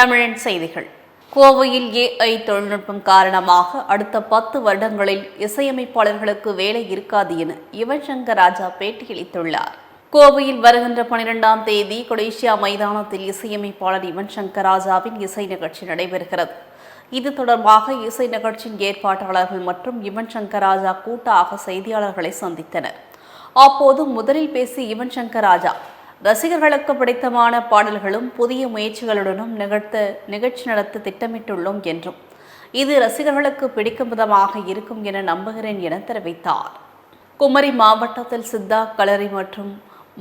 தமிழன் செய்திகள். கோவையில் ஏஐ தொழில்நுட்பம் காரணமாக அடுத்த பத்து வருடங்களில் இசையமைப்பாளர்களுக்கு வேலை இருக்காது என யுவன் சங்கர் ராஜா பேட்டியளித்துள்ளார். கோவையில் வருகின்ற பனிரெண்டாம் தேதி கொடேஷியா மைதானத்தில் இசையமைப்பாளர் யுவன் சங்கர் ராஜாவின் இசை நிகழ்ச்சி நடைபெறுகிறது. இது தொடர்பாக இசை நிகழ்ச்சியின் ஏற்பாட்டாளர்கள் மற்றும் யுவன் சங்கர் ராஜா கூட்டாக செய்தியாளர்களை சந்தித்தனர். அப்போது முதலில் பேசிய யுவன் சங்கர் ராஜா ரசிகர்களுக்கு பிடித்தமான பாடல்களும் புதிய முயற்சிகளுடனும் நிகழ்த்த நிகழ்ச்சி நடத்த திட்டமிட்டுள்ளோம் என்றும். இது ரசிகர்களுக்கு பிடிக்கும் விதமாக இருக்கும் என நம்புகிறேன் என தெரிவித்தார். குமரி மாவட்டத்தில் சித்தா களரி மற்றும்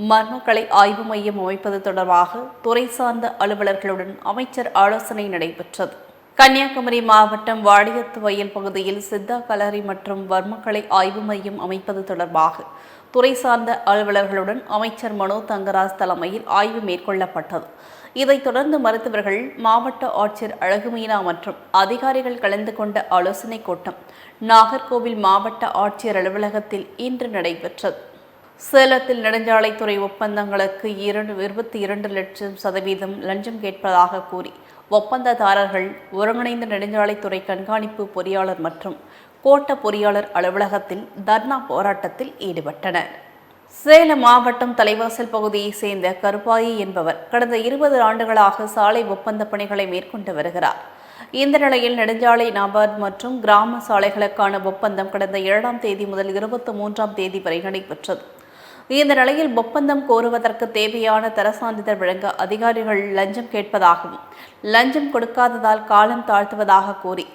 மர்மக்கலை ஆய்வு மையம் அமைப்பது தொடர்பாக துறை சார்ந்த அலுவலர்களுடன் அமைச்சர் ஆலோசனை நடைபெற்றது. கன்னியாகுமரி மாவட்டம் வாடியத்து வயல் பகுதியில் சித்தா கலரி மற்றும் வர்மக்கலை ஆய்வு மையம் அமைப்பது தொடர்பாக துறை சார்ந்த அலுவலர்களுடன் அமைச்சர் மனோ தங்கராஜ் தலைமையில் ஆய்வு மேற்கொள்ளப்பட்டது. இதைத் தொடர்ந்து மருத்துவர்கள் மாவட்ட ஆட்சியர் அழகுமீனா மற்றும் அதிகாரிகள் கலந்து கொண்ட ஆலோசனைக் கூட்டம் நாகர்கோவில் மாவட்ட ஆட்சியர் அலுவலகத்தில் இன்று நடைபெற்றது. சேலத்தில் நெடுஞ்சாலைத்துறை ஒப்பந்தங்களுக்கு இரண்டு இருபத்தி இரண்டு லட்சம் சதவீதம் லஞ்சம் கேட்பதாக கூறி ஒப்பந்ததாரர்கள் ஒருங்கிணைந்த நெடுஞ்சாலைத்துறை கண்காணிப்பு பொறியாளர் மற்றும் கோட்ட பொறியாளர் அலுவலகத்தில் தர்ணா போராட்டத்தில் ஈடுபட்டனர். சேலம் மாவட்டம் தலைவாசல் பகுதியைச் சேர்ந்த கருப்பாயி என்பவர் கடந்த இருபது ஆண்டுகளாக சாலை ஒப்பந்த பணிகளை மேற்கொண்டு வருகிறார். இந்த நிலையில் நெடுஞ்சாலை நபார்ட் மற்றும் கிராம சாலைகளுக்கான ஒப்பந்தம் கடந்த ஏழாம் தேதி முதல் இருபத்தி மூன்றாம் தேதி வரை நடைபெற்றது. இந்த நிலையில் ஒப்பந்தம் கோருவதற்கு தேவையான தர சான்றிதழ் வழங்க அதிகாரிகள் லஞ்சம் கேட்பதாகவும் லஞ்சம் கொடுக்காததால் காலம் தாழ்த்துவதாக கூறி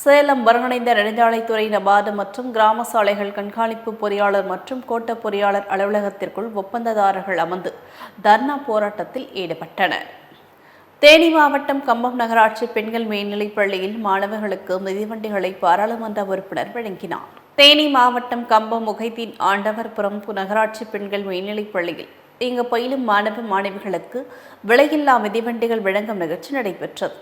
சேலம் ஒருங்கிணைந்த நெடுஞ்சாலைத்துறை நபார்டு மற்றும் கிராம சாலைகள் கண்காணிப்பு பொறியாளர் மற்றும் கோட்ட பொறியாளர் அலுவலகத்திற்குள் ஒப்பந்ததாரர்கள் அமர்ந்து தர்ணா போராட்டத்தில் ஈடுபட்டனர். தேனி மாவட்டம் கம்பம் நகராட்சி பெண்கள் மேல்நிலைப் பள்ளியில் மாணவர்களுக்கு மிதிவண்டிகளை பாராளுமன்ற உறுப்பினர் வழங்கினார். தேனி மாவட்டம் கம்பம் முகைதீன் ஆண்டவர்புரம் நகராட்சி பெண்கள் மேல்நிலைப் பள்ளியில் இங்கு பயிலும் மாணவ மாணவிகளுக்கு விலையில்லா மிதிவண்டிகள் வழங்கும் நிகழ்ச்சி நடைபெற்றது.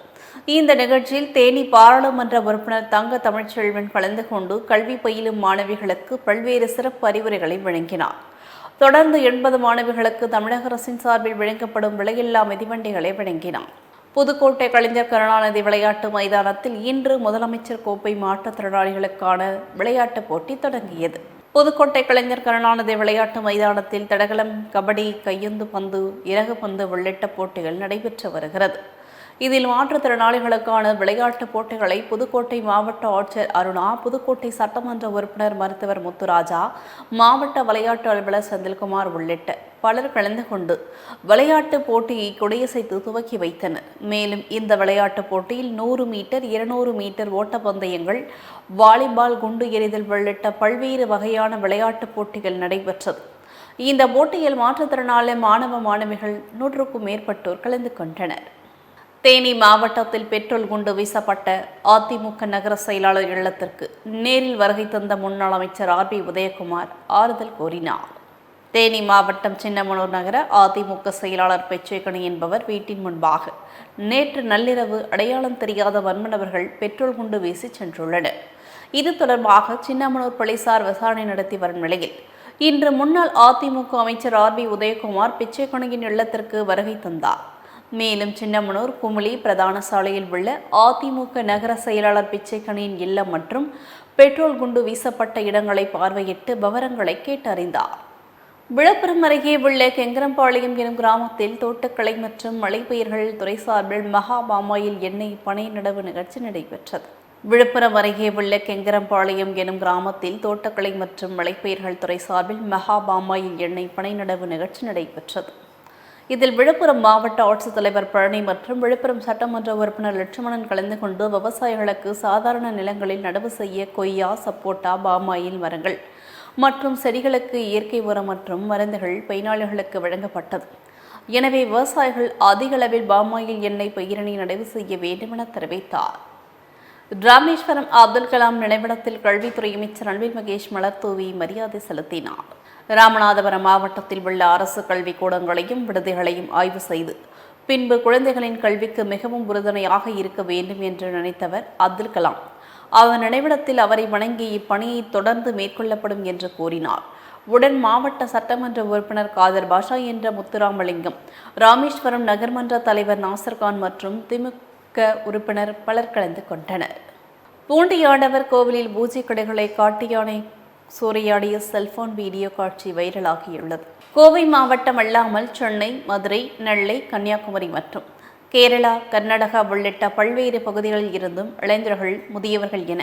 இந்த நிகழ்ச்சியில் தேனி பாராளுமன்ற உறுப்பினர் தங்க தமிழ்ச்செல்வன் கலந்து கொண்டு கல்வி பயிலும் மாணவிகளுக்கு பல்வேறு சிறப்பு அறிவுரைகளை வழங்கினார். தொடர்ந்து எண்பது மாணவிகளுக்கு தமிழக அரசின் சார்பில் வழங்கப்படும் விலையில்லா மிதிவண்டிகளை வழங்கினார். புதுக்கோட்டை கலைஞர் கருணாநிதி விளையாட்டு மைதானத்தில் இன்று முதலமைச்சர் கோப்பை மாற்றுத்திறனாளிகளுக்கான விளையாட்டுப் போட்டி தொடங்கியது. புதுக்கோட்டை கலைஞர் கருணாநிதி விளையாட்டு மைதானத்தில் தடகளம் கபடி கையுந்து பந்து இறகு பந்து உள்ளிட்ட போட்டிகள் நடைபெற்று வருகிறது. இதில் மாற்றுத்திறனாளிகளுக்கான விளையாட்டுப் போட்டிகளை புதுக்கோட்டை மாவட்ட ஆட்சியர் அருணா புதுக்கோட்டை சட்டமன்ற உறுப்பினர் மருத்துவர் முத்துராஜா மாவட்ட விளையாட்டு அலுவலர் செந்தில்குமார் உள்ளிட்ட பலர் கலந்து கொண்டு விளையாட்டுப் போட்டியை கொடியசைத்து துவக்கி வைத்தனர். மேலும் இந்த விளையாட்டுப் போட்டியில் நூறு மீட்டர் இருநூறு மீட்டர் ஓட்டப்பந்தயங்கள் வாலிபால் குண்டு எறிதல் உள்ளிட்ட பல்வேறு வகையான விளையாட்டுப் போட்டிகள் நடைபெற்றது. இந்த போட்டியில் மாற்றுத்திறனாளி மாணவ மாணவிகள் நூற்றுக்கும் மேற்பட்டோர் கலந்து கொண்டனர். தேனி மாவட்டத்தில் பெட்ரோல் குண்டு வீசப்பட்ட அதிமுக நகர செயலாளர் இல்லத்திற்கு நேரில் வருகை தந்த முன்னாள் அமைச்சர் ஆர் பி உதயகுமார் ஆறுதல் கூறினார். தேனி மாவட்டம் சின்னமனூர் நகர அதிமுக செயலாளர் பெச்சைக்கணி என்பவர் வீட்டின் முன்பாக நேற்று நள்ளிரவு அடையாளம் தெரியாத வன்மனவர்கள் பெட்ரோல் குண்டு வீசி சென்றுள்ளனர். இது தொடர்பாக சின்னமனூர் போலீசார் விசாரணை நடத்தி வரும் நிலையில் இன்று முன்னாள் அதிமுக அமைச்சர் ஆர் பி உதயகுமார் பிச்சைக்கணியின் இல்லத்திற்கு வருகை தந்தார். மேலும் சின்னமனூர் குமுளி பிரதான சாலையில் உள்ள அதிமுக நகர செயலாளர் பிச்சைக்கணியின் இல்லம் மற்றும் பெட்ரோல் குண்டு வீசப்பட்ட இடங்களை பார்வையிட்டு விவரங்களை கேட்டறிந்தார். விழுப்புரம் அருகே உள்ள கெங்கரம்பாளையம் எனும் கிராமத்தில் தோட்டக்கலை மற்றும் மலைப்பயிர்கள் துறை சார்பில் மகாபாமாயில் எண்ணெய் பனை நடவு நிகழ்ச்சி நடைபெற்றது. விழுப்புரம் அருகே உள்ள கெங்கரம்பாளையம் எனும் கிராமத்தில் தோட்டக்கலை மற்றும் மலைப்பயிர்கள் துறை சார்பில் மகாபாமாயில் எண்ணெய் பனை நடவு நிகழ்ச்சி நடைபெற்றது. இதில் விழுப்புரம் மாவட்ட ஆட்சித்தலைவர் பழனி மற்றும் விழுப்புரம் சட்டமன்ற உறுப்பினர் லட்சுமணன் கலந்து கொண்டு விவசாயிகளுக்கு சாதாரண நிலங்களில் நடவு செய்ய கொய்யா சப்போட்டா பாமாயில் மரங்கள் மற்றும் செடிகளுக்கு இயற்கை உரம் மற்றும் மருந்துகள் பயனாளிகளுக்கு வழங்கப்பட்டது. எனவே விவசாயிகள் அதிக அளவில் பாமாயில் எண்ணெய் பயிரினை நடவு செய்ய வேண்டும் என தெரிவித்தார். ராமேஸ்வரம் அப்துல் கலாம் நினைவிடத்தில் கல்வித்துறை அமைச்சர் அன்பில் மகேஷ் மலர் தூவி மரியாதை செலுத்தினார். ராமநாதபுரம் மாவட்டத்தில் உள்ள அரசு கல்விக் கூடங்களையும் விடுதிகளையும் ஆய்வு செய்து பின்பு குழந்தைகளின் கல்விக்கு மிகவும் உறுதுணையாக இருக்க வேண்டும் என்று நினைத்தவர் அப்துல் கலாம். அவர் நினைவிடத்தில் அவரை வணங்கி இப்பணியை தொடர்ந்து மேற்கொள்ளப்படும் என்று கூறினார். உடன் மாவட்ட சட்டமன்ற உறுப்பினர் காதர் பாஷா என்ற முத்துராமலிங்கம் ராமேஸ்வரம் நகர்மன்ற தலைவர் நாசர்கான் மற்றும் திமுக உறுப்பினர் பலர் கலந்து கொண்டனர். பூண்டியாண்டவர் கோவிலில் பூஜை கடைகளை காட்டு யானை சூறையாடிய செல்போன் வீடியோ காட்சி வைரலாகியுள்ளது. கோவை மாவட்டம் அல்லாமல் சென்னை மதுரை நெல்லை கன்னியாகுமரி மற்றும் கேரளா கர்நாடகா உள்ளிட்ட பல்வேறு பகுதிகளில் இருந்தும் இளைஞர்கள் முதியவர்கள் என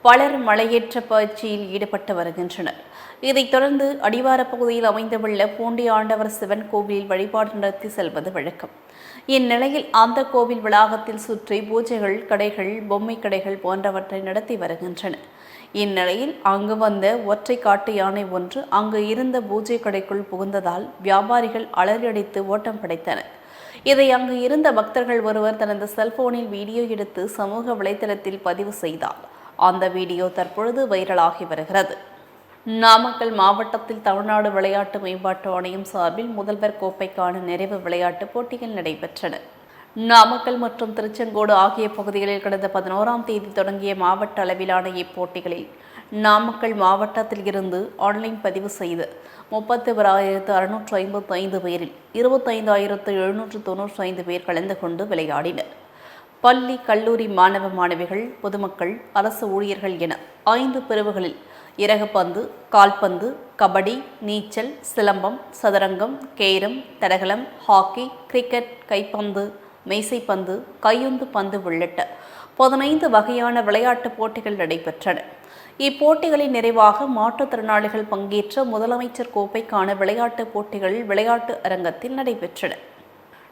பலர் மலையேற்ற பயிற்சியில் ஈடுபட்டு வருகின்றனர். இதைத் தொடர்ந்து அடிவார பகுதியில் அமைந்துள்ள பூண்டி ஆண்டவர் சிவன் கோவிலில் வழிபாடு நடத்தி செல்வது வழக்கம். இந்நிலையில் அந்த கோவில் வளாகத்தில் சுற்றி பூஜைகள் கடைகள் பொம்மை கடைகள் போன்றவற்றை நடத்தி வருகின்றன இந்நிலையில் அங்கு வந்த ஒற்றை காட்டு யானை ஒன்று அங்கு இருந்த பூஜை கடைக்குள் புகுந்ததால் வியாபாரிகள் அலறியடித்து ஓட்டம் படைத்தனர். இதை அங்கு இருந்த பக்தர்கள் ஒருவர் தனது செல்போனில் வீடியோ எடுத்து சமூக வலைதளத்தில் பதிவு செய்தார். அந்த வீடியோ தற்பொழுது வைரலாகி வருகிறது. நாமக்கல் மாவட்டத்தில் தமிழ்நாடு விளையாட்டு மேம்பாட்டு ஆணையம் சார்பில் முதல்வர் கோப்பைக்கான நிறைவு விளையாட்டுப் போட்டிகள் நடைபெற்றன. நாமக்கல் மற்றும் திருச்செங்கோடு ஆகிய பகுதிகளில் கடந்த பதினோராம் தேதி தொடங்கிய மாவட்ட அளவிலான இப்போட்டிகளில் நாமக்கல் மாவட்டத்தில் இருந்து ஆன்லைன் பதிவு செய்து முப்பத்தி ஓராயிரத்து அறுநூற்று ஐம்பத்தி ஐந்து பேரில் இருபத்தைந்தாயிரத்து எழுநூற்று தொன்னூற்றி ஐந்து பேர் கலந்து கொண்டு விளையாடினர். பள்ளி கல்லூரி மாணவ மாணவிகள் பொதுமக்கள் அரசு ஊழியர்கள் என ஐந்து பிரிவுகளில் இறகுப்பந்து கால்பந்து கபடி நீச்சல் சிலம்பம் சதுரங்கம் கேரம் தடகளம் ஹாக்கி கிரிக்கெட் கைப்பந்து மேசைப்பந்து கையுந்து பந்து உள்ளிட்ட பதினைந்து வகையான விளையாட்டுப் போட்டிகள் நடைபெற்றன. இப்போட்டிகளின் நிறைவாக மாற்றுத்திறனாளிகள் பங்கேற்ற முதலமைச்சர் கோப்பைக்கான விளையாட்டுப் போட்டிகள் விளையாட்டு அரங்கத்தில் நடைபெற்றன.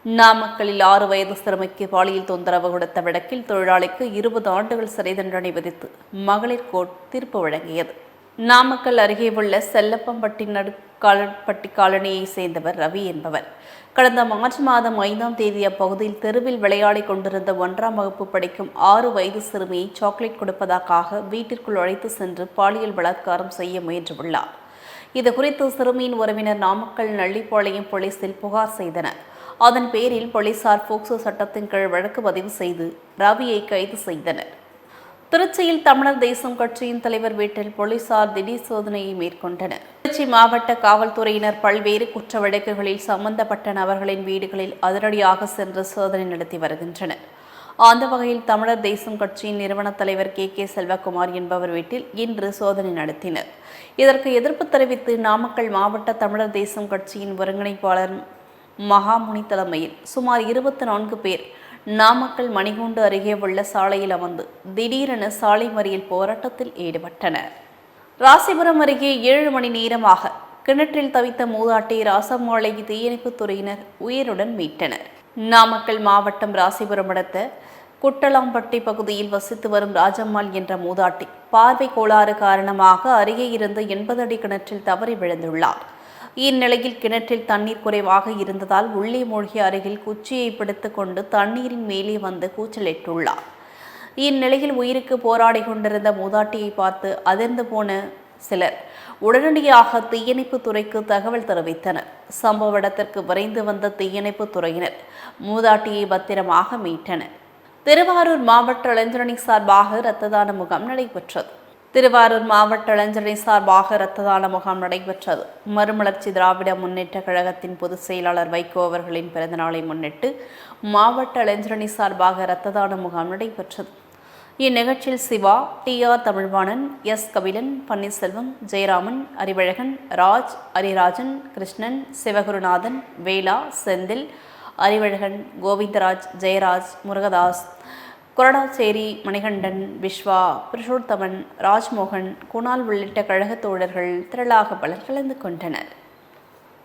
நாமக்கல்லில் ஆறு வயது சிறுமிக்கு பாலியல் தொந்தரவு கொடுத்த வழக்கில் தொழிலாளிக்கு இருபது ஆண்டுகள் சிறை தண்டனை விதித்து மகளிர் கோர்ட் தீர்ப்பு வழங்கியது. நாமக்கல் அருகே உள்ள செல்லப்பம்பட்டி நடுக்காலப்பட்டி காலனியை சேர்ந்தவர் ரவி என்பவர். கடந்த மார்ச் மாதம் ஐந்தாம் தேதி அப்பகுதியில் தெருவில் விளையாடிக் கொண்டிருந்த ஒன்றாம் வகுப்பு படிக்கும் ஆறு வயது சிறுமியை சாக்லேட் கொடுப்பதற்காக வீட்டிற்குள் அழைத்து சென்று பாலியல் பலாத்காரம் செய்ய முயன்றுள்ளார். இது குறித்து சிறுமியின் உறவினர் நாமக்கல் நள்ளிப்பாளையம் போலீசில் புகார் செய்தனர். அதன் பேரில் போலீசார் போக்சோ சட்டத்தின் கீழ் வழக்கு பதிவு செய்து ரவியை கைது செய்தனர். திருச்சியில் தமிழர் தேசம் கட்சியின் தலைவர் வீட்டில் போலீசார் திடீர் சோதனையை மேற்கொண்டனர். திருச்சி மாவட்ட காவல்துறையினர் பல்வேறு குற்ற வழக்குகளில் சம்பந்தப்பட்ட நபர்களின் வீடுகளில் அதிரடியாக சென்று சோதனை நடத்தி வருகின்றனர். அந்த வகையில் தமிழர் தேசம் கட்சியின் நிறுவன தலைவர் கே. கே. செல்வகுமார் என்பவர் வீட்டில் இன்று சோதனை நடத்தினர். இதற்கு எதிர்ப்பு தெரிவித்து நாமக்கல் மாவட்ட தமிழர் தேசம் கட்சியின் ஒருங்கிணைப்பாளர் மகாமுனி தலைமையில் சுமார் இருபத்தி நான்கு பேர் நாமக்கல் மணிகூண்டு அருகே உள்ள சாலையில் அமர்ந்து திடீரென சாலை மறியல் போராட்டத்தில் ஈடுபட்டனர். ராசிபுரம் அருகே ஏழு மணி நேரமாக கிணற்றில் தவித்த மூதாட்டி ராசம்மாளை தீயணைப்புத் துறையினர் உயிருடன் மீட்டனர். நாமக்கல் மாவட்டம் ராசிபுரம் அடுத்த குட்டலாம்பட்டி பகுதியில் வசித்து வரும் ராஜம்மாள் என்ற மூதாட்டி பார்வை கோளாறு காரணமாக அருகே இருந்து எண்பது அடி கிணற்றில் தவறி விழுந்துள்ளார். இந்நிலையில் கிணற்றில் தண்ணீர் குறைவாக இருந்ததால் உள்ளே மூழ்கிய அருகில் குச்சியை பிடித்துக்கொண்டு தண்ணீரின் மேலே வந்து கூச்சலிட்டுள்ளார். இந்நிலையில் உயிருக்கு போராடி கொண்டிருந்த மூதாட்டியை பார்த்து அதிர்ந்து போன சிலர் உடனடியாக தீயணைப்பு துறைக்கு தகவல் தெரிவித்தனர். சம்பவ இடத்திற்கு விரைந்து வந்த தீயணைப்பு துறையினர் மூதாட்டியை பத்திரமாக மீட்டனர். திருவாரூர் மாவட்ட இளைஞரணி சார்பாக இரத்த தான முகாம் நடைபெற்றது. திருவாரூர் மாவட்ட இளைஞரணி சார்பாக இரத்த தான முகாம் நடைபெற்றது. மறுமலர்ச்சி திராவிட முன்னேற்ற கழகத்தின் பொதுச் செயலாளர் வைகோ அவர்களின் பிறந்தநாளை முன்னிட்டு மாவட்ட இளைஞரணி சார்பாக இரத்த தான முகாம் நடைபெற்றது. இந்நிகழ்ச்சியில் Siva T R Tamilvanan S Kabilan Panneerselvam Jayaraman Arivazhagan Raj Arirajan Krishnan Sivagurunathan Vela Senthil Arivazhagan Govindaraj Jayaraj Murugadoss Koradacheri Manikandan Vishwa Purushothaman Rajmohan Kunal உள்ளிட்ட கழகத் தோழர்கள் திரளாக பலர் கலந்து கொண்டனர்.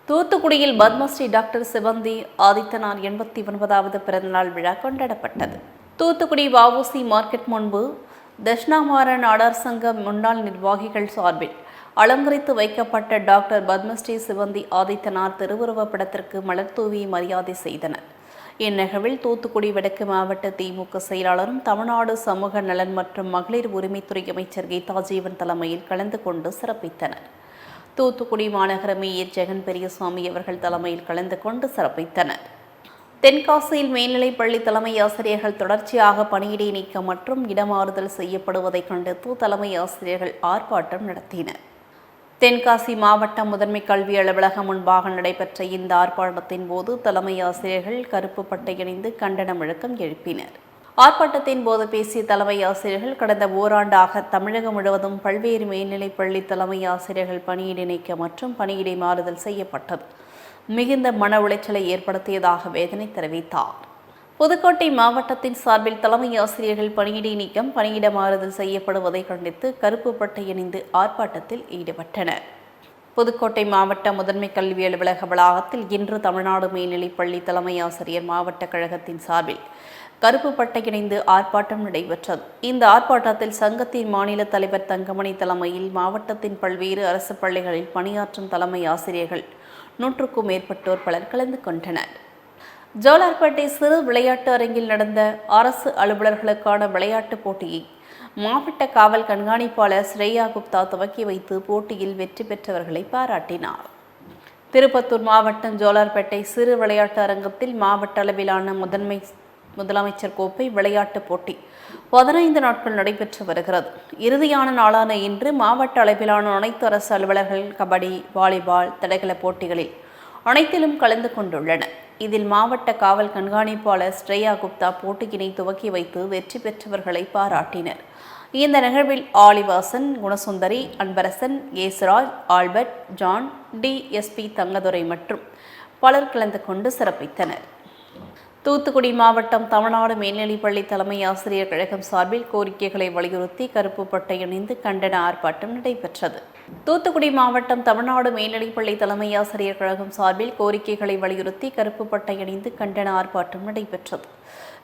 தூத்துக்குடியில் பத்மஸ்ரீ டாக்டர் சிவந்தி ஆதித்தனார் எண்பத்தி ஒன்பதாவது பிறந்தநாள் விழா கொண்டாடப்பட்டது. தூத்துக்குடி வஉசி மார்க்கெட் முன்பு தட்சிணாமார நாடார் சங்க முன்னாள் நிர்வாகிகள் சார்பில் அலங்கரித்து வைக்கப்பட்ட டாக்டர் பத்மஸ்ரீ சிவந்தி ஆதித்தனார் திருவுருவப் படத்திற்கு மலர் தூவி மரியாதை செய்தனர். இந்நிகழ்வில் தூத்துக்குடி வடக்கு மாவட்ட திமுக செயலாளரும் தமிழ்நாடு சமூக நலன் மற்றும் மகளிர் உரிமைத்துறை அமைச்சர் கீதா ஜீவன் தலைமையில் கலந்து கொண்டு சிறப்பித்தனர். தூத்துக்குடி மாநகர மேயர் ஜெகன் பெரியசாமி அவர்கள் தலைமையில் கலந்து கொண்டு சிறப்பித்தனர். தென்காசியில் மேல்நிலைப் பள்ளி தலைமை ஆசிரியர்கள் தொடர்ச்சியாக பணியிடை நீக்கம் மற்றும் இடமாறுதல் செய்யப்படுவதைக் கண்டித்து தலைமை ஆசிரியர்கள் ஆர்ப்பாட்டம் நடத்தினர். தென்காசி மாவட்ட முதன்மை கல்வி அலுவலகம் முன்பாக நடைபெற்ற இந்த ஆர்ப்பாட்டத்தின் போது தலைமை ஆசிரியர்கள் கருப்பு பட்டை இணைந்து கண்டன முழக்கம் எழுப்பினர். ஆர்ப்பாட்டத்தின் போது பேசிய தலைமை ஆசிரியர்கள் கடந்த ஓராண்டாக தமிழகம் முழுவதும் பல்வேறு மேல்நிலைப் பள்ளி தலைமை ஆசிரியர்கள் பணியிடை இணைக்க மற்றும் பணியிடை மாறுதல் செய்யப்பட்டது. மிகுந்த மன உளைச்சலை ஏற்படுத்தியதாக வேதனை தெரிவித்தார். புதுக்கோட்டை மாவட்டத்தின் சார்பில் தலைமை ஆசிரியர்கள் பணியிடை நீக்கம் பணியிட மாறுதல் செய்யப்படுவதை கண்டித்து கருப்பு பட்டை இணைந்து ஆர்ப்பாட்டத்தில் ஈடுபட்டனர். புதுக்கோட்டை மாவட்ட முதன்மை கல்வி அலுவலக வளாகத்தில் இன்று தமிழ்நாடு மேல்நிலைப் பள்ளி தலைமை ஆசிரியர் மாவட்ட கழகத்தின் சார்பில் கருப்பு பட்டை இணைந்து ஆர்ப்பாட்டம் நடைபெற்றது. இந்த ஆர்ப்பாட்டத்தில் சங்கத்தின் மாநில தலைவர் தங்கமணி தலைமையில் மாவட்டத்தின் பல்வேறு அரசு பள்ளிகளில் பணியாற்றும் தலைமை ஆசிரியர்கள் நூற்றுக்கும் மேற்பட்டோர் பலர் கலந்து கொண்டனர். ஜோலார்பேட்டை சிறு விளையாட்டு அரங்கில் நடந்த அரசு அலுவலர்களுக்கான விளையாட்டுப் போட்டியை மாவட்ட காவல் கண்காணிப்பாளர் ஸ்ரேயா குப்தா துவக்கி வைத்து போட்டியில் வெற்றி பெற்றவர்களை பாராட்டினார். திருப்பத்தூர் மாவட்டம் ஜோலார்பேட்டை சிறு விளையாட்டு அரங்கத்தில் மாவட்ட அளவிலான முதன்மை முதலமைச்சர் கோப்பை விளையாட்டுப் போட்டி பதினைந்து நாட்கள் நடைபெற்று வருகிறது. இறுதியான நாளான இன்று மாவட்ட அளவிலான அனைத்து அரசு அலுவலர்கள் கபடி வாலிபால் தடகள போட்டிகளில் அனைத்திலும் கலந்து கொண்டுள்ளனர். இதில் மாவட்ட காவல் கண்காணிப்பாளர் ஸ்ரேயா குப்தா போட்டியினை துவக்கி வைத்து வெற்றி பெற்றவர்களை பாராட்டினர். இந்த நிகழ்வில் Alivasan Gunasundari Anbarasan Yesuraj Albert John DSP Thangadurai மற்றும் பலர் கலந்து கொண்டு சிறப்பித்தனர். தூத்துக்குடி மாவட்டம் தமிழ்நாடு மேல்நிலைப்பள்ளி தலைமை ஆசிரியர் கழகம் சார்பில் கோரிக்கைகளை வலியுறுத்தி கருப்பு பட்டை இணைந்து கண்டன ஆர்ப்பாட்டம் நடைபெற்றது. தூத்துக்குடி மாவட்டம் தமிழ்நாடு மேல்நிலைப்பள்ளி தலைமை ஆசிரியர் கழகம் சார்பில் கோரிக்கைகளை வலியுறுத்தி கருப்பு பட்டை அணிந்து கண்டன ஆர்ப்பாட்டம் நடைபெற்றது.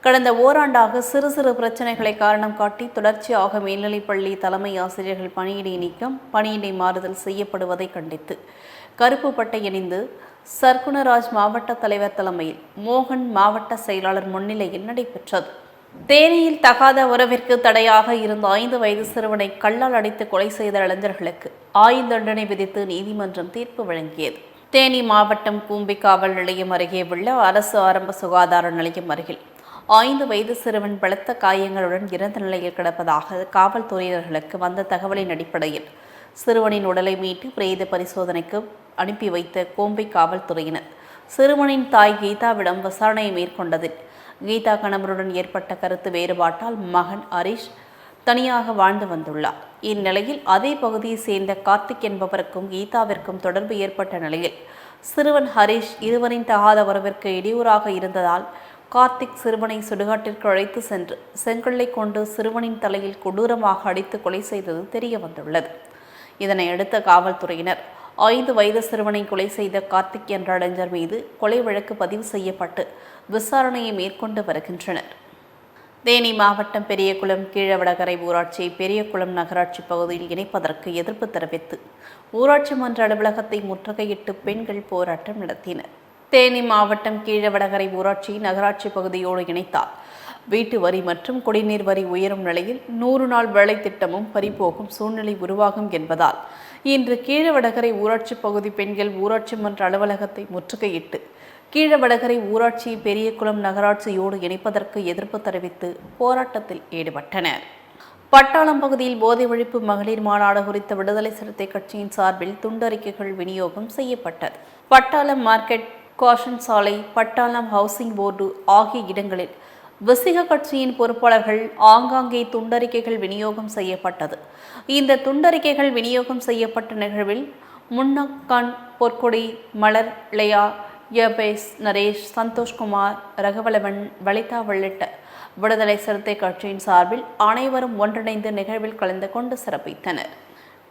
கடந்த ஓராண்டாக சிறு சிறு பிரச்சனைகளை காரணம் காட்டி தொடர்ச்சியாக மேல்நிலைப்பள்ளி தலைமை ஆசிரியர்கள் பணியிடை நீக்கம் பணியிடை மாறுதல் செய்யப்படுவதை கண்டித்து கருப்பு பட்டை அணிந்து சர்க்குணராஜ் மாவட்ட தலைவர் தலைமையில் மோகன் மாவட்ட செயலாளர் முன்னிலையில் நடைபெற்றது. தேனியில் தகாத உறவிற்கு தடையாக இருந்த ஐந்து வயது சிறுவனை கல்லால் அடித்து கொலை செய்த இளைஞர்களுக்கு ஆயுள் தண்டனை விதித்து நீதிமன்றம் தீர்ப்பு வழங்கியது. தேனி மாவட்டம் கூம்பி காவல் நிலையம் அருகே உள்ள அரசு ஆரம்ப சுகாதார நிலையம் அருகில் ஐந்து வயது சிறுவன் பலத்த காயங்களுடன் இறந்த நிலையில் கிடப்பதாக காவல்துறையினர்களுக்கு வந்த தகவலின் அடிப்படையில் சிறுவனின் உடலை மீட்டு பிரேத பரிசோதனைக்கு அனுப்பி வைத்த கோம்பை காவல்துறையினர் சிறுவனின் தாய் கீதாவிடம் விசாரணையை மேற்கொண்டதில் கீதா கணவருடன் ஏற்பட்ட கருத்து வேறுபாட்டால் மகன் ஹரிஷ் தனியாக வாழ்ந்து வந்துள்ளார். இந்நிலையில் அதே பகுதியை சேர்ந்த கார்த்திக் என்பவருக்கும் கீதாவிற்கும் தொடர்பு ஏற்பட்ட நிலையில் சிறுவன் ஹரிஷ் இருவரின் தகாத உறவிற்கு இடையூறாக இருந்ததால் கார்த்திக் சிறுவனை சுடுகாட்டிற்கு அழைத்து சென்று செங்கல்லை கொண்டு சிறுவனின் தலையில் கொடூரமாக அடித்து கொலை செய்தது தெரிய வந்துள்ளது இதனை அடுத்த காவல்துறையினர் ஐந்து வயது சிறுவனை கொலை செய்த கார்த்திக் என்ற இளைஞர் மீது கொலை வழக்கு பதிவு செய்யப்பட்டு விசாரணையை மேற்கொண்டு வருகின்றனர். தேனி மாவட்டம் பெரியகுளம் கீழவடகரை ஊராட்சியை பெரியகுளம் நகராட்சி பகுதியில் இணைப்பதற்கு எதிர்ப்பு தெரிவித்து ஊராட்சி மன்ற அலுவலகத்தை முற்றுகையிட்டு பெண்கள் போராட்டம் நடத்தினர். தேனி மாவட்டம் கீழவடகரை ஊராட்சி நகராட்சி பகுதியோடு இணைத்தார் வீட்டு வரி மற்றும் குடிநீர் வரி உயரும் நிலையில் நூறு நாள் வேலை திட்டமும் பறிபோகும் சூழ்நிலை உருவாகும் என்பதால் இன்று கீழவடகரை ஊராட்சி பகுதி பெண்கள் ஊராட்சி மன்ற அலுவலகத்தை முற்றுகையிட்டு கீழவடகரை ஊராட்சி பெரியகுளம் நகராட்சியோடு இணைப்பதற்கு எதிர்ப்பு தெரிவித்து போராட்டத்தில் ஈடுபட்டனர். பட்டாளம் பகுதியில் போதை ஒழிப்பு மகளிர் மாநாடு குறித்த விடுதலை சிறுத்தை கட்சியின் சார்பில் துண்டறிக்கைகள் விநியோகம் செய்யப்பட்டது. பட்டாளம் மார்க்கெட் காஷன் சாலை பட்டாளம் ஹவுசிங் போர்டு ஆகிய இடங்களில் விசிக கட்சியின் பொறுப்பாளர்கள் ஆங்காங்கே துண்டறிக்கைகள் விநியோகம் செய்யப்பட்டது. இந்த துண்டறிக்கைகள் விநியோகம் செய்யப்பட்ட நிகழ்வில் முன்னக்கான் பொற்கொடி மலர் லயா யபேஸ் நரேஷ் சந்தோஷ்குமார் ரகவலவன் வலிதா உள்ளிட்ட விடுதலை சிறுத்தை கட்சியின் சார்பில் அனைவரும் ஒன்றிணைந்து நிகழ்வில் கலந்து கொண்டு சிறப்பித்தனர்.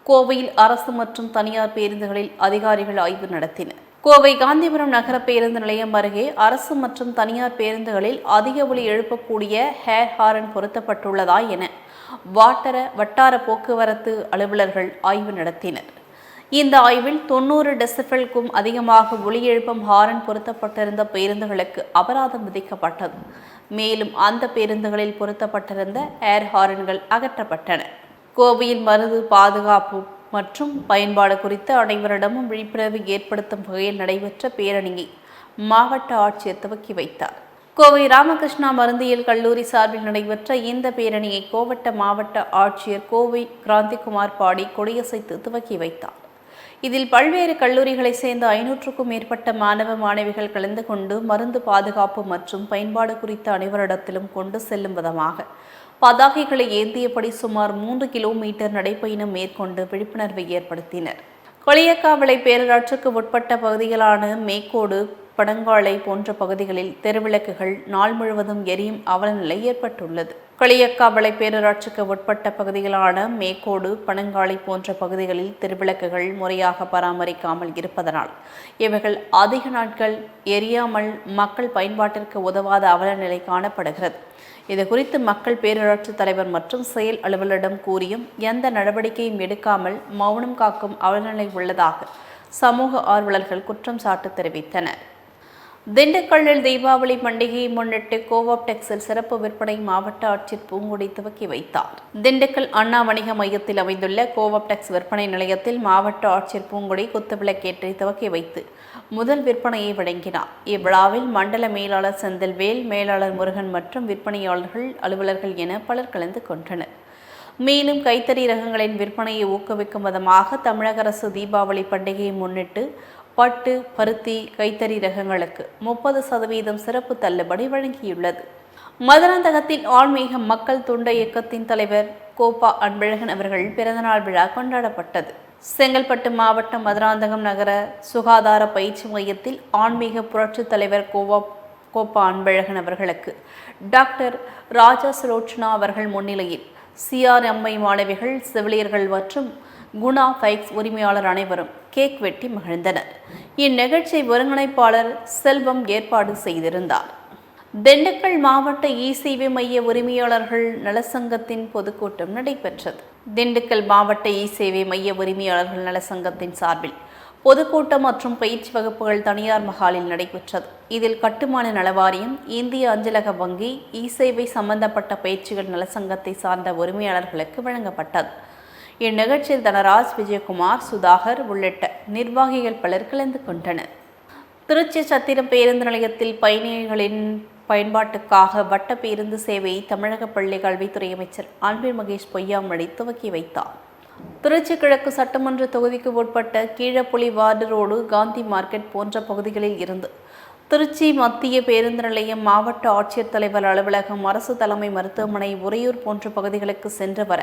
கோவையில் அரசு மற்றும் தனியார் பேருந்துகளில் அதிகாரிகள் ஆய்வு நடத்தினர். கோவை காந்திபுரம் நகர பேருந்து நிலையம் அருகே அரசு மற்றும் தனியார் பேருந்துகளில் அதிக ஒலி எழுப்பக்கூடிய ஹேர் ஹாரன் பொருத்தப்பட்டுள்ளதா என வாட்டர வட்டார போக்குவரத்து அலுவலர்கள் ஆய்வு நடத்தினர். இந்த ஆய்வில் தொண்ணூறு டெசிபல்க்கும் அதிகமாக ஒலி எழுப்பும் ஹாரன் பொருத்தப்பட்டிருந்த பேருந்துகளுக்கு அபராதம் விதிக்கப்பட்டது. மேலும் அந்த பேருந்துகளில் பொருத்தப்பட்டிருந்த ஏர் ஹாரன்கள் அகற்றப்பட்டன. கோவையின் மருது பாதுகாப்பு மற்றும் பயன்பாடு குறித்து அனைவரிடமும் விழிப்புணர்வு ஏற்படுத்தும் வகையில் நடைபெற்ற பேரணியை மாவட்ட ஆட்சியர் துவக்கி வைத்தார். கோவை ராமகிருஷ்ணா மருந்தியல் கல்லூரி சார்பில் நடைபெற்ற இந்த பேரணியை கோவட்ட மாவட்ட ஆட்சியர் கோவை கிராந்திகுமார் பாடி கொடியசைத்து துவக்கி வைத்தார். இதில் பல்வேறு கல்லூரிகளைச் சேர்ந்த ஐநூற்றுக்கும் மேற்பட்ட மாணவ மாணவிகள் கலந்து கொண்டு மருந்து பாதுகாப்பு மற்றும் பயன்பாடு குறித்த அனைவரிடத்திலும் கொண்டு செல்லும் விதமாக பதாகைகளை ஏந்தியபடி சுமார் மூன்று கிலோமீட்டர் நடைப்பயணம் மேற்கொண்டு விழிப்புணர்வை ஏற்படுத்தினர். களியக்காவிளை பேரூராட்சிக்கு உட்பட்ட பகுதிகளான மேக்கோடு படங்காலை போன்ற பகுதிகளில் தெருவிளக்குகள் நாள் முழுவதும் எரியும் அவலநிலை ஏற்பட்டுள்ளது. களியக்காவளை பேரூராட்சிக்கு உட்பட்ட பகுதிகளான மேக்கோடு பனங்காலை போன்ற பகுதிகளில் தெருவிளக்குகள் முறையாக பராமரிக்காமல் இருப்பதனால் இவைகள் அதிக நாட்கள் எரியாமல் மக்கள் பயன்பாட்டிற்கு உதவாத அவலநிலை காணப்படுகிறது. இது குறித்து மக்கள் பேரூராட்சி தலைவர் மற்றும் செயல் அலுவலரிடம் கூறியும் எந்த நடவடிக்கையும் எடுக்காமல் மௌனம் காக்கும் அவலநிலை உள்ளதாக சமூக ஆர்வலர்கள் குற்றம் சாட்டு தெரிவித்தனர். திண்டுக்கல்லில் தீபாவளி பண்டிகையை முன்னிட்டு கோவாப்டெக்ஸில் சிறப்பு விற்பனை மாவட்ட ஆட்சியர் பூங்குடி துவக்கி வைத்தார். திண்டுக்கல் அண்ணா வணிக மையத்தில் அமைந்துள்ள கோவாப்டெக்ஸ் விற்பனை நிலையத்தில் மாவட்ட ஆட்சியர் பூங்குடி குத்துவிளக்கேற்றி துவக்கி வைத்து முதல் விற்பனையை வழங்கினார். இவ்விழாவில் மண்டல மேலாளர் செந்தில்வேல் மேலாளர் முருகன் மற்றும் விற்பனையாளர்கள் அலுவலர்கள் என பலர் கலந்து கொண்டனர். மேலும் கைத்தறி ரகங்களின் விற்பனையை ஊக்குவிக்கும் விதமாக தமிழக அரசு தீபாவளி பண்டிகையை முன்னிட்டு பட்டு பருத்தி கைத்தறி ரகங்களுக்கு முப்பது சதவீதம் சிறப்பு தள்ளுபடி வழங்கியுள்ளது. மதுராந்தகத்தின் ஆன்மீக மக்கள் துண்ட இயக்கத்தின் தலைவர் கோபா அன்பழகன் அவர்கள் பிறந்தநாள் விழா கொண்டாடப்பட்டது. செங்கல்பட்டு மாவட்டம் மதுராந்தகம் நகர சுகாதார பயிற்சி மையத்தில் ஆன்மீக புரட்சித் தலைவர் கோவா கோப்பா அன்பழகன் அவர்களுக்கு டாக்டர் ராஜா சுலோச்சனா அவர்கள் முன்னிலையில் சிஆர்எம்ஐ மாணவிகள் செவிலியர்கள் மற்றும் குணா ஃபைக்ஸ் உரிமையாளர் அனைவரும் கேக் வெட்டி மகிழ்ந்தனர். இந்நிகழ்ச்சி ஒருங்கிணைப்பாளர் செல்வம் ஏற்பாடு செய்திருந்தார். திண்டுக்கல் மாவட்ட இசிவி மைய உரிமையாளர்கள் நலசங்கத்தின் பொதுக்கூட்டம் நடைபெற்றது. திண்டுக்கல் மாவட்ட இசேவை மைய உரிமையாளர்கள் நலசங்கத்தின் சார்பில் பொதுக்கூட்டம் மற்றும் பயிற்சி வகுப்புகள் தனியார் மகாலில் நடைபெற்றது. இதில் கட்டுமான நலவாரியம் இந்திய அஞ்சலக வங்கி இசேவை சம்பந்தப்பட்ட பயிற்சிகள் நலசங்கத்தை சார்ந்த உரிமையாளர்களுக்கு வழங்கப்பட்டது. இந்நிகழ்ச்சியில் தனராஜ் விஜயகுமார் சுதாகர் உள்ளிட்ட நிர்வாகிகள் பலர் கலந்து கொண்டனர். திருச்சி சத்திரம் பேருந்து நிலையத்தில் பயணிகளின் பயன்பாட்டுக்காக வட்ட பேருந்து சேவையை தமிழக பள்ளி கல்வித்துறை அமைச்சர் அன்பில் மகேஷ் பொய்யாமொழி துவக்கி வைத்தார். திருச்சி கிழக்கு சட்டமன்ற தொகுதிக்கு உட்பட்ட Keezhapuli ward road Gandhi market போன்ற பகுதிகளில் இருந்து திருச்சி மத்திய பேருந்து நிலையம் மாவட்ட ஆட்சியர் தலைவர் அலுவலகம் அரசு தலைமை மருத்துவமனை உறையூர் போன்ற பகுதிகளுக்கு சென்று வர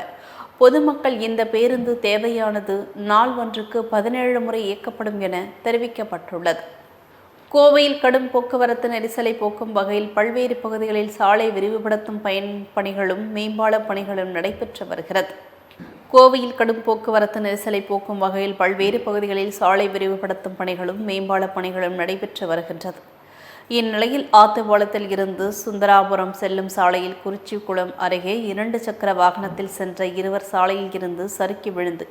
பொதுமக்கள் இந்த பேருந்து தேவையானது நாள் ஒன்றுக்கு பதினேழு முறை இயக்கப்படும் என தெரிவிக்கப்பட்டுள்ளது. கோவையில் கடும் போக்குவரத்து நெரிசலை போக்கும் வகையில் பல்வேறு பகுதிகளில் சாலை விரிவுபடுத்தும் பயன் பணிகளும் மேம்பால பணிகளும் நடைபெற்று வருகிறது. கோவையில் கடும் போக்குவரத்து நெரிசலை போக்கும் வகையில் பல்வேறு பகுதிகளில் சாலை விரிவுபடுத்தும் பணிகளும் மேம்பால பணிகளும் நடைபெற்று வருகின்றது. இந்நிலையில் ஆத்துவாளத்தில் இருந்து சுந்தராபுரம் செல்லும் சாலையில் குறிச்சிக்குளம் அருகே இரண்டு சக்கர வாகனத்தில் சென்ற இருவர் சாலையில் இருந்து சறுக்கி விழுந்து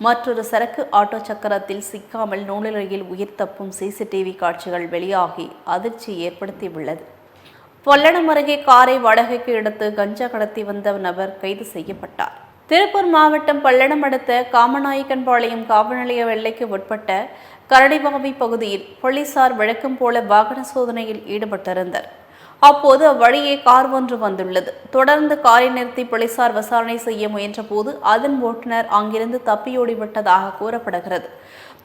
மற்றொரு சரக்கு ஆட்டோ சக்கரத்தில் சிக்காமல் நூலிழையில் உயிர் தப்பும் சிசிடிவி காட்சிகள் வெளியாகி அதிர்ச்சி ஏற்படுத்தியுள்ளது. பொல்லடம் அருகே காரை வாடகைக்கு எடுத்து கஞ்சா கடத்தி வந்த நபர் கைது செய்யப்பட்டார். திருப்பூர் மாவட்டம் பல்லடம் அடுத்த காமநாயக்கன்பாளையம் காவல் நிலைய எல்லைக்கு உட்பட்ட கரடிபாவி பகுதியில் போலீசார் வழக்கம் போல வாகன சோதனையில் ஈடுபட்டிருந்தனர். அப்போது அவ்வழியே கார் ஒன்று வந்துள்ளது. தொடர்ந்து காரை நிறுத்தி போலீசார் விசாரணை செய்ய முயன்றபோது அதன் ஓட்டுநர் அங்கிருந்து தப்பியோடிவிட்டதாக கூறப்படுகிறது.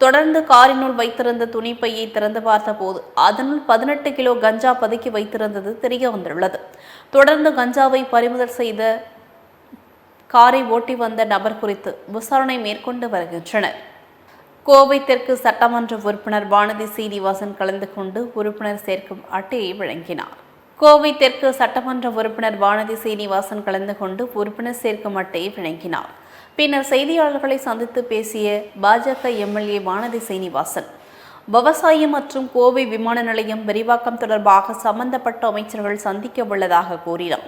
தொடர்ந்து காரினுள் வைத்திருந்த துணிப்பையை திறந்து பார்த்தபோது அதனுள் பதினெட்டு கிலோ கஞ்சா பதுக்கி வைத்திருந்தது தெரிய வந்துள்ளது. தொடர்ந்து கஞ்சாவை பறிமுதல் செய்த காரை ஓட்டி வந்த நபர் குறித்து விசாரணை மேற்கொண்டு வருகின்றனர். கோவை தெற்கு சட்டமன்ற உறுப்பினர் வானதி சீனிவாசன் கலந்து கொண்டு உறுப்பினர் சேர்க்கும் அட்டையை வழங்கினார். கோவை தெற்கு சட்டமன்ற உறுப்பினர் வானதி சீனிவாசன் கலந்து கொண்டு உறுப்பினர் சேர்க்கும் அட்டையை வழங்கினார். பின்னர் செய்தியாளர்களை சந்தித்து பேசிய பாஜக எம்எல்ஏ வானதி சீனிவாசன் விவசாயம் மற்றும் கோவை விமான நிலையம் விரிவாக்கம் தொடர்பாக சம்பந்தப்பட்ட அமைச்சர்கள் சந்திக்க உள்ளதாக கூறினார்.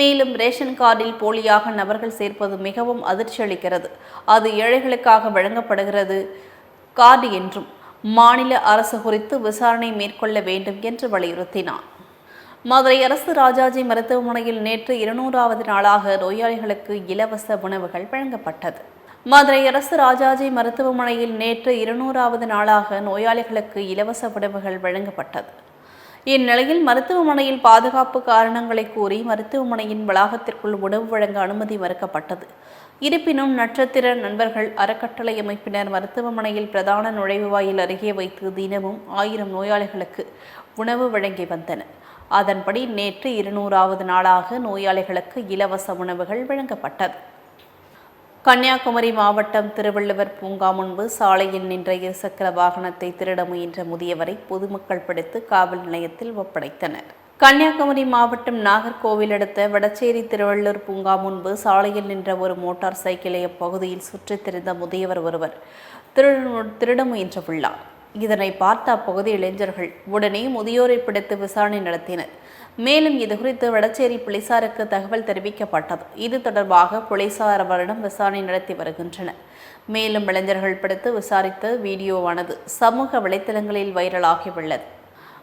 மேலும் ரேஷன் கார்டில் போலியாக நபர்கள் சேர்ப்பது மிகவும் அதிர்ச்சி அளிக்கிறது. அது ஏழைகளுக்காக வழங்கப்படுகிறது கார்டு என்றும் மாநில அரசு குறித்து விசாரணை மேற்கொள்ள வேண்டும் என்று வலியுறுத்தினார். மதுரை அரசு ராஜாஜி மருத்துவமனையில் நேற்று இருநூறாவது நாளாக நோயாளிகளுக்கு இலவச உணவுகள் வழங்கப்பட்டது. மதுரை அரசு ராஜாஜி மருத்துவமனையில் நேற்று இருநூறாவது நாளாக நோயாளிகளுக்கு இலவச உணவுகள் வழங்கப்பட்டது. இந்நிலையில் மருத்துவமனையில் பாதுகாப்பு காரணங்களை கூறி மருத்துவமனையின் வளாகத்திற்குள் உணவு வழங்க அனுமதி மறுக்கப்பட்டது. இருப்பினும் நட்சத்திர நண்பர்கள் அறக்கட்டளை அமைப்பினர் மருத்துவமனையில் பிரதான நுழைவு வாயில் அருகே வைத்து தினமும் ஆயிரம் நோயாளிகளுக்கு உணவு வழங்கி வந்தனர். அதன்படி நேற்று இருநூறாவது நாளாக நோயாளிகளுக்கு இலவச உணவுகள் வழங்கப்பட்டது. கன்னியாகுமரி மாவட்டம் திருவள்ளுவர் பூங்கா முன்பு சாலையில் நின்ற இருசக்கர வாகனத்தை திருட முயன்ற முதியவரை பொதுமக்கள் பிடித்து காவல் நிலையத்தில் ஒப்படைத்தனர். கன்னியாகுமரி மாவட்டம் நாகர்கோவில் அடுத்த வடச்சேரி திருவள்ளூர் பூங்கா முன்பு சாலையில் நின்ற ஒரு மோட்டார் சைக்கிளை அப்பகுதியில் சுற்றித் திரிந்த முதியவர் ஒருவர் திருட திருட முயன்றுள்ளார் இதனை பார்த்த அப்பகுதி இளைஞர்கள் உடனே முதியோரை பிடித்து விசாரணை நடத்தினர். மேலும் இதுகுறித்து வடச்சேரி போலீசாருக்கு தகவல் தெரிவிக்கப்பட்டது. இது தொடர்பாக போலீசார் அவரிடம் விசாரணை நடத்தி வருகின்றனர். மேலும் இளைஞர்கள் பிடித்து விசாரித்த வீடியோவானது சமூக வலைத்தளங்களில் வைரலாகியுள்ளது.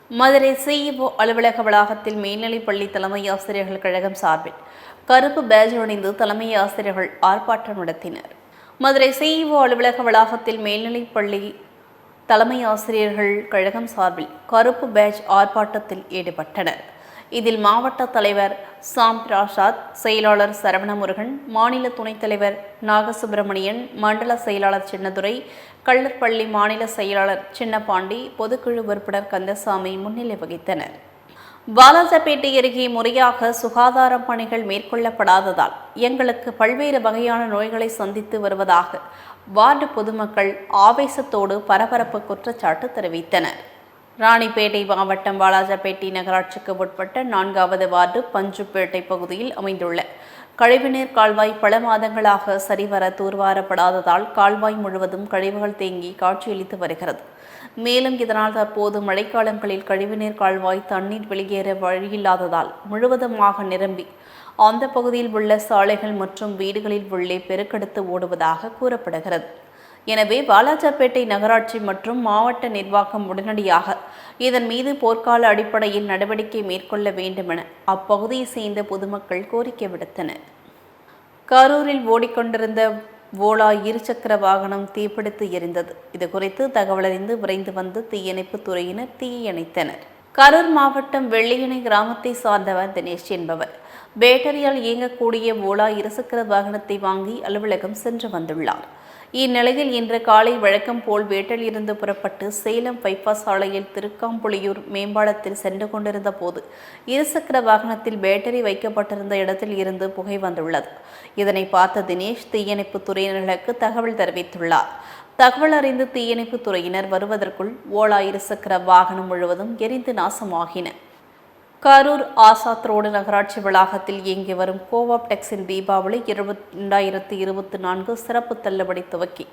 மதுரை சிஇஓ அலுவலக வளாகத்தில் மேல்நிலைப் பள்ளி தலைமை ஆசிரியர்கள் கழகம் சார்பில் கருப்பு பேஜ் அணிந்து தலைமை ஆசிரியர்கள் ஆர்ப்பாட்டம் நடத்தினர். மதுரை சிஇஓ அலுவலக வளாகத்தில் மேல்நிலைப் பள்ளி தலைமை ஆசிரியர்கள் கழகம் சார்பில் கருப்பு பேட்ச் ஆர்ப்பாட்டத்தில் ஈடுபட்டனர். இதில் மாவட்ட தலைவர் சாம் பிராசாத் செயலாளர் சரவணமுருகன் மாநில துணைத் தலைவர் நாகசுப்பிரமணியன் மண்டல செயலாளர் சின்னதுரை கள்ளற்பள்ளி மாநில செயலாளர் சின்னபாண்டி பொதுக்குழு உறுப்பினர் கந்தசாமி முன்னிலை வகித்தனர். பாலாஜப்பேட்டை அருகே முறையாக சுகாதார பணிகள் மேற்கொள்ளப்படாததால் எங்களுக்கு பல்வேறு வகையான நோய்களை சந்தித்து வருவதாக வார்டு பொதுமக்கள் ஆவேசத்தோடு பரபரப்பு குற்றச்சாட்டு தெரிவித்தனர். ராணிப்பேட்டை மாவட்டம் வாலாஜாபேட்டை நகராட்சிக்கு உட்பட்ட நான்காவது வார்டு பஞ்சுப்பேட்டை பகுதியில் அமைந்துள்ள. கழிவுநீர் கால்வாய் பல மாதங்களாக சரிவர தூர்வாரப்படாததால் கால்வாய் முழுவதும் கழிவுகள் தேங்கி காட்சியளித்து வருகிறது. மேலும் இதனால் தற்போது மழைக்காலங்களில் கழிவுநீர் கால்வாய் தண்ணீர் வெளியேற வழியில்லாததால் முழுவதுமாக நிரம்பி அந்த பகுதியில் உள்ள சாலைகள் மற்றும் வீடுகளில் உள்ளே பெருக்கெடுத்து ஓடுவதாக கூறப்படுகிறது. எனவே வாலாஜாப்பேட்டை நகராட்சி மற்றும் மாவட்ட நிர்வாகம் உடனடியாக இதன் மீது போர்க்கால அடிப்படையில் நடவடிக்கை மேற்கொள்ள வேண்டுமென அப்பகுதியை சேர்ந்த பொதுமக்கள் கோரிக்கை விடுத்தனர். கரூரில் ஓடிக்கொண்டிருந்த ஓலா இருசக்கர வாகனம் தீப்பிடித்து எரிந்தது. இது குறித்து தகவலறிந்து விரைந்து வந்து தீயணைப்பு துறையினர் தீயணைத்தனர். கரூர் மாவட்டம் வெள்ளியணை கிராமத்தை சார்ந்தவர் தினேஷ் என்பவர். பேட்டரியால் இயங்கக்கூடிய ஓலா இருசக்கர வாகனத்தை வாங்கி அலுவலகம் சென்று வந்துள்ளார். இந்நிலையில் இன்று காலை வழக்கம் போல் வீட்டில் இருந்து புறப்பட்டு சேலம் பைபாஸ் சாலையில் திருக்காம்புலியூர் மேம்பாலத்தில் சென்று கொண்டிருந்த போது இருசக்கர வாகனத்தில் பேட்டரி வைக்கப்பட்டிருந்த இடத்தில் இருந்து புகை வந்துள்ளது. இதனை பார்த்த தினேஷ் தீயணைப்பு துறையினர்களுக்கு தகவல் தெரிவித்துள்ளார். தகவல் அறிந்து தீயணைப்பு துறையினர் வருவதற்குள் ஓலா இருசக்கர வாகனம் முழுவதும் எரிந்து நாசமாகின. கரூர் ஆசாத் ரோடு நகராட்சி வளாகத்தில் இயங்கி வரும் கோவாப் டெக்ஸின் தீபாவளி இருபத் ரெண்டாயிரத்தி இருபத்தி நான்கு சிறப்பு தள்ளுபடி துவக்கி.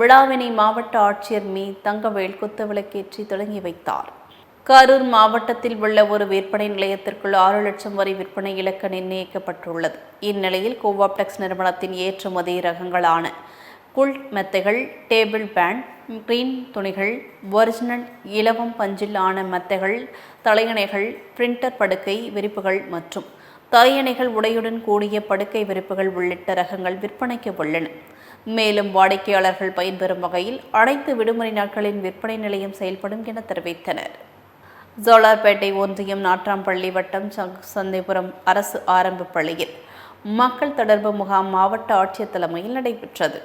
விழாவினை மாவட்ட ஆட்சியர் மீ. தங்கவேல் குத்துவிளக்கேற்றி தொடங்கி வைத்தார். கரூர் மாவட்டத்தில் உள்ள ஒரு விற்பனை நிலையத்திற்குள் ஆறு லட்சம் வரை விற்பனை இலக்கு நிர்ணயிக்கப்பட்டுள்ளது. இந்நிலையில் கோவாப்டெக்ஸ் நிறுவனத்தின் ஏற்றுமதி ரகங்களான குல் மெத்தைகள் டேபிள் பேண்ட் கிரீன் துணிகள் ஒரிஜினல் இலவம் பஞ்சில் ஆன மெத்தைகள் தலையணைகள் பிரிண்டர் படுக்கை விரிப்புகள் மற்றும் தலையணைகள் உடையுடன் கூடிய படுக்கை விரிப்புகள் உள்ளிட்ட ரகங்கள் விற்பனைக்கு உள்ளன. மேலும் வாடிக்கையாளர்கள் பயன்பெறும் வகையில் அனைத்து விடுமுறை நாட்களின் விற்பனை நிலையம் செயல்படும் என தெரிவித்தனர். ஜோலார்பேட்டை ஒன்றியம் நாற்றாம்பள்ளி வட்டம் சந்தைபுரம் அரசு ஆரம்ப பள்ளியில் மக்கள் தொடர்பு முகாம் மாவட்ட ஆட்சியர் தலைமையில் நடைபெற்றது.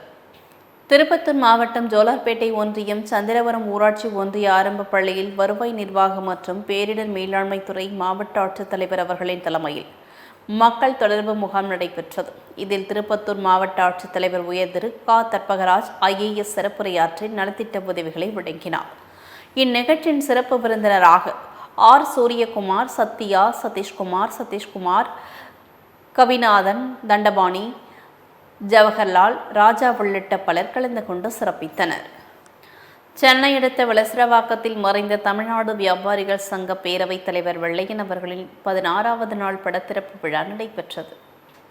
திருப்பத்தூர் மாவட்டம் ஜோலார்பேட்டை ஒன்றியம் சந்திரவரம் ஊராட்சி ஒன்றிய ஆரம்ப பள்ளியில் வருவாய் நிர்வாகம் மற்றும் பேரிடர் மேலாண்மை துறை மாவட்ட ஆட்சித்தலைவர் அவர்களின் தலைமையில் மக்கள் தொடர்பு முகாம் நடைபெற்றது. இதில் திருப்பத்தூர் மாவட்ட ஆட்சித்தலைவர் உயர் திரு கா. தற்பகராஜ் ஐஏஎஸ் சிறப்புரையாற்றி நலத்திட்ட உதவிகளை வழங்கினார். இந்நிகழ்ச்சியின் சிறப்பு விருந்தினராக ஆர். சூரியகுமார் சத்யா சதீஷ்குமார் சதீஷ்குமார் கவிநாதன் தண்டபாணி ஜவஹர்லால் ராஜா உள்ளிட்ட பலர் கலந்து கொண்டு சிறப்பித்தனர். சென்னை அடுத்த வளசரவாக்கத்தில் மறைந்த தமிழ்நாடு வியாபாரிகள் சங்க பேரவைத் தலைவர் வெள்ளையன் அவர்களின் பதினாறாவது நாள் படத்திறப்பு விழா நடைபெற்றது.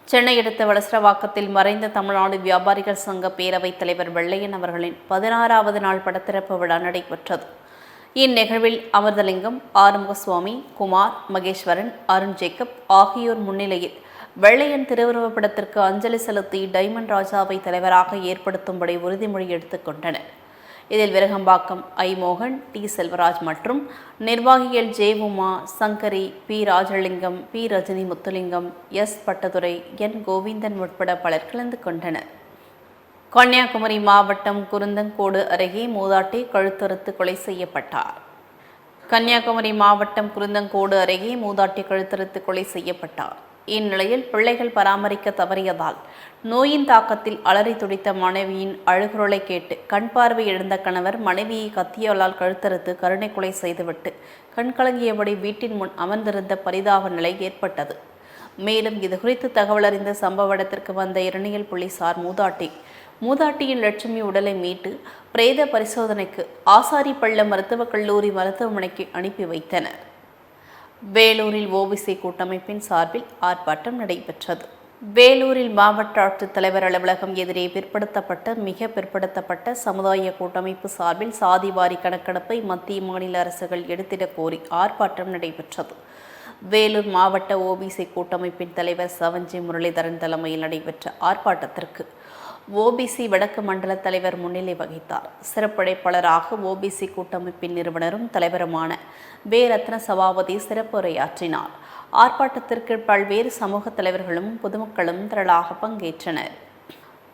சென்னை அடுத்த வளசரவாக்கத்தில் மறைந்த தமிழ்நாடு வியாபாரிகள் சங்க பேரவைத் தலைவர் வெள்ளையன் அவர்களின் பதினாறாவது நாள் படத்திறப்பு விழா நடைபெற்றது. இந்நிகழ்வில் அமிர்தலிங்கம் ஆறுமுகசுவாமி குமார் மகேஸ்வரன் அருண் ஜேக்கப் ஆகியோர் முன்னிலையில் வெள்ளையன் திருவுருவப்படத்திற்கு அஞ்சலி செலுத்தி டைமண்ட் ராஜாவை தலைவராக ஏற்படுத்தும்படி உறுதிமொழி எடுத்துக்கொண்டனர் இதில் விரகம்பாக்கம் ஐ மோகன் டி. செல்வராஜ் மற்றும் நிர்வாகிகள் J. Uma Sankari P. Rajalingam P. Rajini Muthulingam S. Pattadurai N. Govindan உட்பட பலர் கலந்து கொண்டனர். கன்னியாகுமரி மாவட்டம் குருந்தங்கோடு அருகே மூதாட்டி கழுத்தறுத்து கொலை செய்யப்பட்டார். கன்னியாகுமரி மாவட்டம் குருந்தங்கோடு அருகே மூதாட்டி கழுத்தறுத்து கொலை செய்யப்பட்டார். இந்நிலையில் பிள்ளைகள் பராமரிக்க தவறியதால் நோயின் தாக்கத்தில் அலறி துடித்த மனைவியின் அழுகுரலை கேட்டு கண் பார்வை எழுந்த கணவர் மனைவியை கத்தியாலால் கழுத்தறுத்து கருணை கொலை செய்துவிட்டு கண்கலங்கியபடி வீட்டின் முன் அமர்ந்திருந்த பரிதாப நிலை ஏற்பட்டது. மேலும் இதுகுறித்து தகவல் அறிந்த சம்பவ இடத்திற்கு வந்த இரணியல் போலீசார் மூதாட்டி மூதாட்டியின் லட்சுமி உடலை மீட்டு பிரேத பரிசோதனைக்கு ஆசாரிப்பள்ளம் மருத்துவக் கல்லூரி மருத்துவமனைக்கு அனுப்பி வைத்தனர். வேலூரில் ஓபிசி கூட்டமைப்பின் சார்பில் ஆர்ப்பாட்டம் நடைபெற்றது. வேலூரில் மாவட்ட ஆட்சித்தலைவர் அலுவலகம் எதிரே பிற்படுத்தப்பட்ட மிக பிற்படுத்தப்பட்ட சமுதாய கூட்டமைப்பு சார்பில் சாதிவாரி கணக்கெடுப்பை மத்திய மாநில அரசுகள் எடுத்திடக் கோரி ஆர்ப்பாட்டம் நடைபெற்றது. வேலூர் மாவட்ட ஓபிசி கூட்டமைப்பின் தலைவர் சவஞ்சி முரளிதரன் தலைமையில் நடைபெற்ற ஆர்ப்பாட்டத்திற்கு ஓபிசி வடக்கு மண்டல தலைவர் முன்னிலை வகித்தார். சிறப்படைப்பாளராக ஓபிசி கூட்டமைப்பின் நிறுவனரும் தலைவருமான வே. ரத்ன சபாபதி சிறப்புரையாற்றினார். ஆர்ப்பாட்டத்திற்கு பல்வேறு சமூக தலைவர்களும் பொதுமக்களும் திரளாக பங்கேற்றனர்.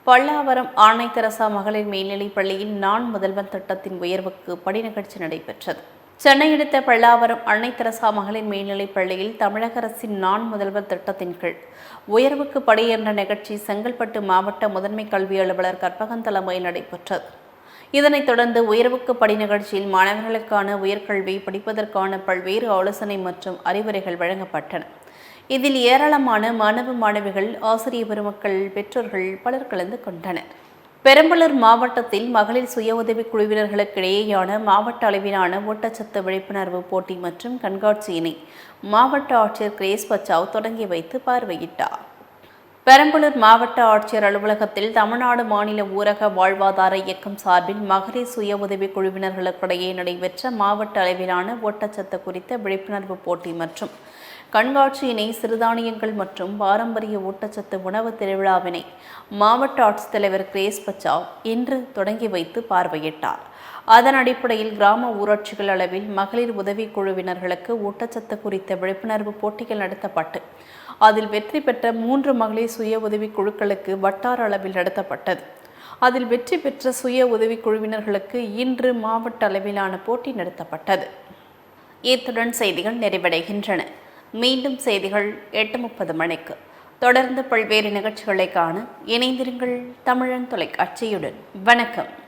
பல்லாவரம் ஆணை தெரசா மகளிர் மேல்நிலைப் பள்ளியின் நான் முதல்வன் திட்டத்தின் உயர்வுக்கு படி நிகழ்ச்சி நடைபெற்றது. சென்னை அடுத்த பல்லாவரம் அன்னை தெரசா மகளிர் மேல்நிலைப் பள்ளியில் தமிழக அரசின் நான் முதல்வர் திட்டத்தின் கீழ் உயர்வுக்கு படி என்ற நிகழ்ச்சி செங்கல்பட்டு மாவட்ட முதன்மை கல்வி அலுவலர் கற்பகன் தலைமையில் நடைபெற்றது. இதனைத் தொடர்ந்து உயர்வுக்கு படி நிகழ்ச்சியில் மாணவர்களுக்கான உயர்கல்வி படிப்பதற்கான பல்வேறு ஆலோசனை மற்றும் அறிவுரைகள் வழங்கப்பட்டன. இதில் ஏராளமான மாணவ மாணவிகள் ஆசிரிய பெருமக்கள் பெற்றோர்கள் பலர் கலந்து கொண்டனர். பெரம்பலூர் மாவட்டத்தில் மகளிர் சுய உதவிக் குழுவினர்களுக்கிடையேயான மாவட்ட அளவிலான ஊட்டச்சத்து விழிப்புணர்வு போட்டி மற்றும் கண்காட்சியினை மாவட்ட ஆட்சியர் கிரேஸ் பச்சாவ் தொடங்கி வைத்து பார்வையிட்டார். பெரம்பலூர் மாவட்ட ஆட்சியர் அலுவலகத்தில் தமிழ்நாடு மாநில ஊரக வாழ்வாதார இயக்கம் சார்பில் மகளிர் சுய உதவிக் குழுவினர்களுக்கிடையே நடைபெற்ற மாவட்ட அளவிலான ஊட்டச்சத்து குறித்த விழிப்புணர்வு போட்டி மற்றும் கண்காட்சியினை சிறுதானியங்கள் மற்றும் பாரம்பரிய ஊட்டச்சத்து உணவு திருவிழாவினை மாவட்ட ஆட்சித்தலைவர் கிரேஸ் பச்சாவ் இன்று தொடங்கி வைத்து பார்வையிட்டார். அதன் அடிப்படையில் கிராம ஊராட்சிகள் அளவில் மகளிர் உதவி குழுவினர்களுக்கு ஊட்டச்சத்து குறித்த விழிப்புணர்வு போட்டிகள் நடத்தப்பட்டு அதில் வெற்றி பெற்ற மூன்று மகளிர் சுய உதவி குழுக்களுக்கு வட்டார அளவில் நடத்தப்பட்டது. அதில் வெற்றி பெற்ற சுய உதவி குழுவினர்களுக்கு இன்று மாவட்ட அளவிலான போட்டி நடத்தப்பட்டது. இத்துடன் செய்திகள் நிறைவடைகின்றன. மீண்டும் செய்திகள் எட்டு முப்பது மணிக்கு. தொடர்ந்து பல்வேறு நிகழ்ச்சிகளை காண இணைந்திருங்கள் தமிழன் தொலைக்காட்சியுடன். வணக்கம்.